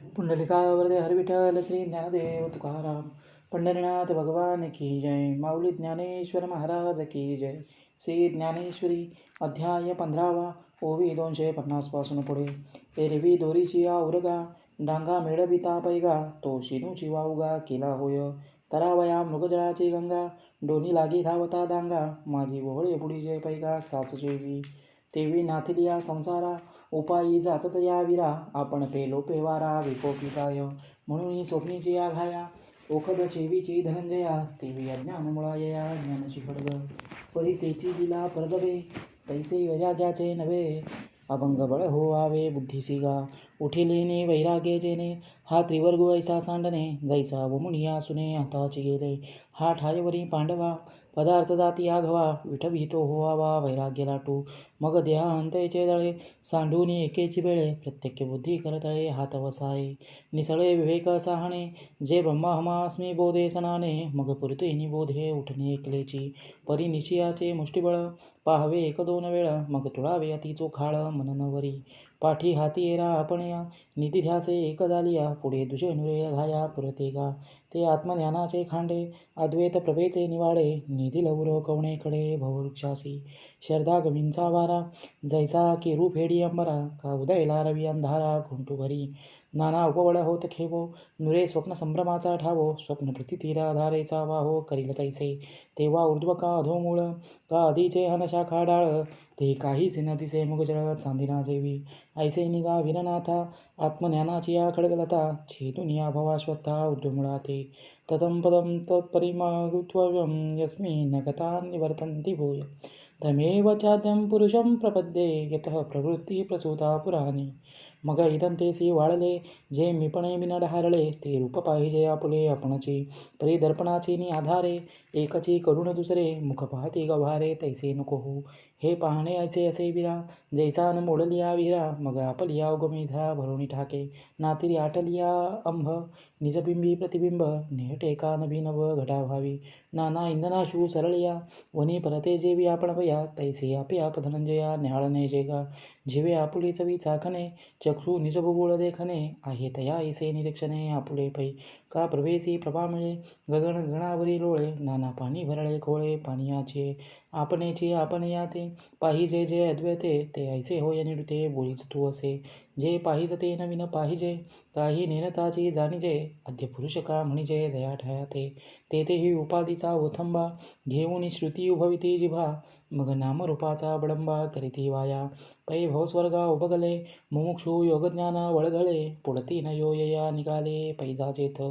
पुंडलिकावरदे हरविठल श्री ज्ञानदेव तुकाराम पंढरीनाथ भगवान की जय माऊली ज्ञानेश्वर महाराज की जय. श्री ज्ञानेश्वरी अध्याय पंधरावा ओवी दोनशे पन्नासपासून पुढे. एरवी दोरीची उरगा डांगा मेळविता पैगा तो शिनूची वाऊगा केला होय. तरावया मृगजळाची गंगा डोनी लागी धावता दांगा माझी ओहळे बुडी जय पैगा साच जेवी तेवी नाथिलिया संसारा उपायी जातत या विरा आपण पेलो पेवारा विकोपी काय. म्हणून स्वप्नीची आघाया ओखद चेवीची धनंजया तेवी अज्ञान मुळायया ज्ञानची खडग परी तेची दिला परदवे तैसे वैराग्याचे नवे. अभंग बळ हो आवे बुद्धिसी गा उठिलेने वैराग्य जेने हा त्रिवर्ग ऐसा सांडणे जैसा वमुनिया मुनिया सुने हाताची गेले. हा ठायवरी पांडवा पदार्थ जाती आघवा विठभितो होवा वैराग्य लाटू मग देहांतचे दळे सांडून एकेची वेळे प्रत्येक बुद्धी करतळे हात वसाये. निसळे विवेक साहणे जे ब्रह्माहमास्मी बोधे सनाने मग पुरते बोधे उठणे एकलेची. परिनिशियाचे मुष्टिबळ पाहावे एक दोन वेळ मग तुळावे अति चोखाळ मननवरी. पाठी हाती येरा आपणया ध्यासे एक झालिया पुढे दुजे नुरे घाया पुरते गा. ते आत्मज्ञानाचे खांडे अद्वैत प्रभेचे निवाडे निधी लवरो कवणेकडे भववृक्षासी शरदा गमींचा वारा जैसा की रूप हेडी अंबरा का उदयला रवी अंधारा घुंटू भरी. नाना उपवड होत खेवो नुरे स्वप्न संभ्रमाचा ठावो स्वप्न प्रतितीरा धारेचा वाहो करील तैसे. तेव्हा ऊर्ध्व का अधोमूळ का आधीचे हनशाखा डाळ ते काहीच न दिसे मुगजळ चांदिना जेवी. ऐसे निगा वीरनाथा आत्मज्ञानाची या खडगलता छेदून या भवाश्वत्था ऊर्ध्वमुळा ते ततं पदं तत्परिमागुत्वयं यस्मिन् गता निवर्तन्ति भूय. तमेव चाद्यं पुरुषं प्रपद्ये यतः प्रवृत्ती प्रसूता पुराणी। मग इदंतेसी वाळले जे मिपणे बिनड हारळे ते रूप पाहिजे आपुले आपणची। परिदर्पणाची नि आधारे एकची करुण दुसरे मुख पाहते गव्हारे तैसे नको हो हे पाहणे ऐसे असे विरा जैसान मोडलिया विरा मग आपलिया उगमेधा भरुणी ठाके। नातिरी आटलिया अंभ निजबिंबी प्रतिबिंब नेहटे का नवी नव घटा व्हावी नाना इंधनाशू सरळिया वनी परते जेवी आपण वया तैसे आपे आप न्याळने जेगा जिवे आपुले चवी चाखणे चक्षु निजबुबुळ देखणे आहे तया ऐसे निरीक्षणे आपुले पै का प्रवेशी प्रभामळे गगन गणावरी लोळे नाना पाणी भरळे खोळे पानियाचे आपणेची आपण या ते पाहिजे जे अद्वैते ते ऐसे होय निडुते बोलीच तू असे। जे पाहिजे ते नवीन पाहिजे काही नेनताची जाणीजे अद्य पुरुष का म्हणजे जया ठयाते। ते तेही उपाधीचा ओथंबा घेऊन श्रुती उभविती जिभा मग नामरूपाचा बडंबा करीती वाया। पै भवस्वर्गा उभगले मुमुक्षु योगज्ञान वळगळे पुढती न यो यया निघाले पैजाचेथ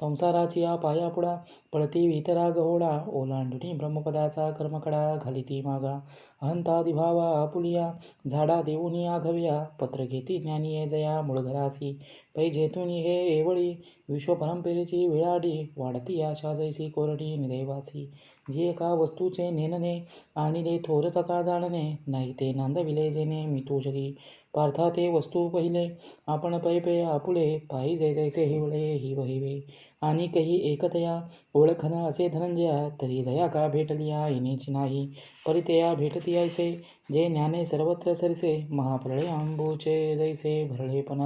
संसाराची या पाया पुढा पळती वितरा गहोडा ओलांडुनी ब्रह्मपदाचा कर्मकडा घालिती मागा. अहंतादिभावा आपुलिया झाडा देऊनी आघव्या पत्र घेती ज्ञानी जया मुळघरासी पै झेतुनी हे एवळी विश्वपरंपरेची विळाडी वाढती आशा जैसी कोरडी निदैवासी. जी एका वस्तूचे नेनने आणिले थोर सका जाणणे नाही ते नांदविले जेने मी तुझगी पार्था ते वस्तू पहिले आपण पै पे आपुले पायी जै जैसे हिवळे हि वहिवे आणि काही एकतया ओळखन असे धनंजया तरी जया का भेटलिया येण्याची नाही. परितया भेटती ऐसे जे ज्ञाने सर्वत्र सरिसे महाप्रळयांबूचे जैसे भरळेपण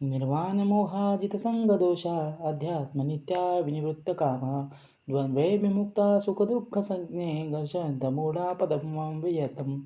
निर्वाण मोहाजित संग दोषा अध्यात्म नित्या विनिवृत्त कामा. द्वंद्वे विमुक्ता सुखदुःख संज्ञे घर्षंत मोडा पदम वियतम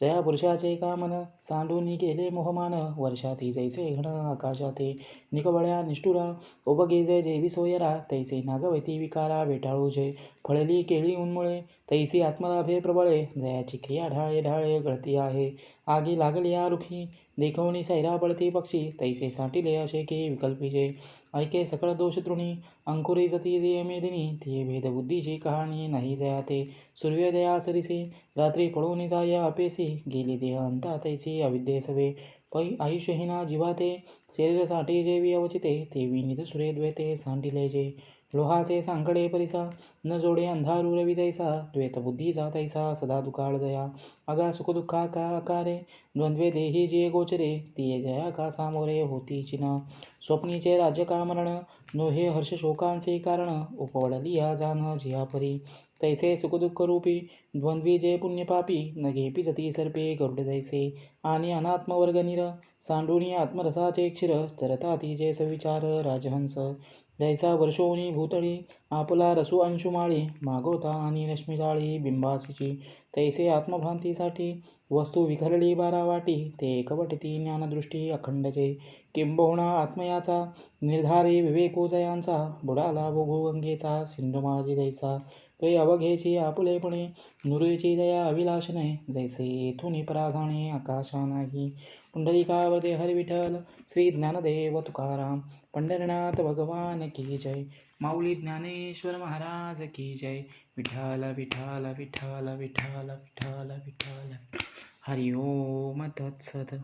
जया पुरुषाचे कामन सांडून केले मोहमान वर्षाती जैसे घन आकाशाते निकवळ्या निष्ठुरा ओबगे जय जेवी सोयरा तैसे नागवती विकारा वेटाळू जय फळली केळी उन्मुळे तैसी आत्मलाभे प्रबळे जयाची क्रिया ढाळे ढाळे गळती आहे. आगी लागली या रुखी. देखवणी सैरा पळती पक्षी. तैसे साठिले असे की विकल्पीचे ऐके सकळ दोष तृणी. अंकुरी जती जे मेदिनी. ते भेदबुद्धीची कहाणी नाही जयाते सूर्योदया सरिसे. रात्री पळून जाया अपेसी. गेली देह अंता तैसी अविद्ये सवे. पै आयुष्यहीना जीवाते. शरीरसाठी जेवी अवचिते तेवी सुरे द्वैते. सांडिले जे. लोहाचे सांकडे परिसा न जोडे अंधारू रवी जैसा द्वैत बुद्धीचा तैसा सदा दुकाळ जया। अगा सुखदुःखा का आकारे द्वंद्वे देही जे गोचरे तिये जया का सामोरे होती चिना। स्वप्नीचे राज्य का मरण नोहे हर्ष शोकांचे कारण उपवडली या जाण जिया परी। तैसे सुखदुःख रूपी द्वंद्वी जे पुण्यपापी न घेपी जती सर्पे गरुड जैसे। आणि अनात्मवर्ग निर सांडूनी आत्मरसाचे क्षीर चरता तिचे सविचार राजहंस। जैसा वर्षोनी भूतळी आपला रसू अंशुमाळी मागवता आणि रश्मीजाळी बिंबासीची. तैसे आत्मभ्रांतीसाठी वस्तू विखरली बारा वाटी ते एकवटती ज्ञानदृष्टी अखंडचे. किंबहुना आत्मयाचा निर्धारी विवेकोजयांचा बुडाला भोगुवंगेचा सिंधुमाजी जैसा ते अवघेची आपुलेपणे नुरेची दया अभिलाषणे. जैसे थुनी पराजाणे आकाशा नाही. पुंडलिकावरते हरी विठ्ठल श्री ज्ञानदेव तुकाराम. पंढरनाथ भगवान की जय. माऊली ज्ञानेश्वर महाराज की जय. विठाल विठाल विठाल विठाल विठाल विठाल हरि ओम तत्सत